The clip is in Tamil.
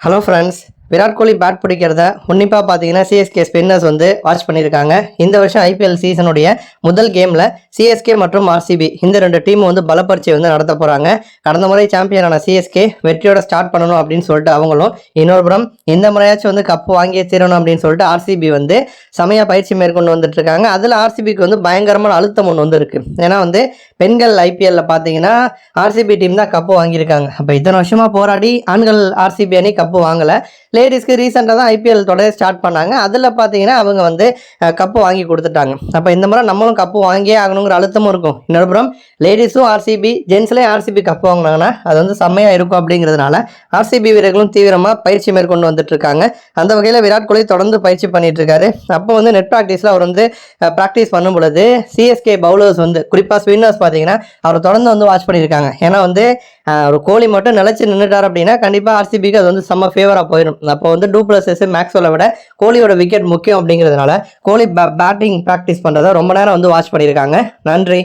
Hello friends Virat Kohli bat பிடிக்கிறத உன்னிப்பாக பார்த்தீங்கன்னா சிஎஸ்கே ஸ்பின்னர்ஸ் வந்து வாட்ச் பண்ணியிருக்காங்க. இந்த வருஷம் ஐபிஎல் சீசனுடைய முதல் கேமில் சிஎஸ்கே மற்றும் ஆர்சிபி இந்த ரெண்டு டீமும் வந்து பலப்பரிச்சை வந்து நடத்த போகிறாங்க கடந்த முறை சாம்பியனான சிஎஸ்கே வெற்றியோட ஸ்டார்ட் பண்ணணும் அப்படின்னு சொல்லிட்டு அவங்களும் இன்னொரு புறம் இந்த முறையாச்சும் வந்து கப்பு வாங்கியே தீரணும் அப்படின்னு சொல்லிட்டு ஆர்சிபி வந்து சமய பயிற்சி மேற்கொண்டு வந்துட்டு இருக்காங்க. அதில் ஆர்சிபிக்கு வந்து பயங்கரமான அழுத்தம் ஒன்று வந்து ஏன்னா வந்து பெண்கள் ஐபிஎல்ல பார்த்தீங்கன்னா ஆர்சிபி டீம் தான் கப்பு வாங்கியிருக்காங்க. அப்போ இத்தனை வருஷமாக போராடி ஆண்கள் ஆர்சிபி அணி கப்பு வாங்கலை. லேடிஸ்க்கு ரீசெண்டாக தான் ஐபிஎல் தொடர் ஸ்டார்ட் பண்ணாங்க. அதில் பார்த்தீங்கன்னா அவங்க வந்து கப்பு வாங்கி கொடுத்துட்டாங்க. அப்போ இந்த முறை நம்மளும் கப்பு வாங்கியே ஆகணுங்கிற அழுத்தமும் இருக்கும். இன்னொரு புறம் லேடிஸும் ஆர்சிபி ஜென்ஸ்லேயும் ஆர்சிபி கப்பு வாங்கினாங்கன்னா அது வந்து செம்மையாக இருக்கும் அப்படிங்கிறதுனால ஆர்சிபி வீரர்களும் தீவிரமாக பயிற்சி மேற்கொண்டு வந்துட்டு இருக்காங்க அந்த வகையில் விராட் கோலி தொடர்ந்து பயிற்சி பண்ணிட்டு இருக்காரு அப்போ வந்து நெட் ப்ராக்டிஸில் அவர் வந்து ப்ராக்டிஸ் பண்ணும் பொழுது சிஎஸ்கே பவுலர்ஸ் வந்து குறிப்பாக ஸ்பின்னர்ஸ் பார்த்தீங்கன்னா அவர் தொடர்ந்து வந்து வாட்ச் பண்ணியிருக்காங்க. ஏன்னா வந்து ஒரு கோலி மட்டும் நிலச்சி நின்றுட்டார் அப்படின்னா கண்டிப்பாக ஆர்சிபிக்கு அது வந்து செம்ம ஃபேவராக போயிடும். அப்போ வந்து டூப்ளஸஸ் மேக்ஸ்வெல்லை விட கோலியோட விக்கெட் முக்கியம் அப்படிங்கிறதுனால கோலி பேட்டிங் ப்ராக்டிஸ் பண்ணுறதை ரொம்ப நேரம் வந்து வாட்ச் பண்ணியிருக்காங்க. நன்றி.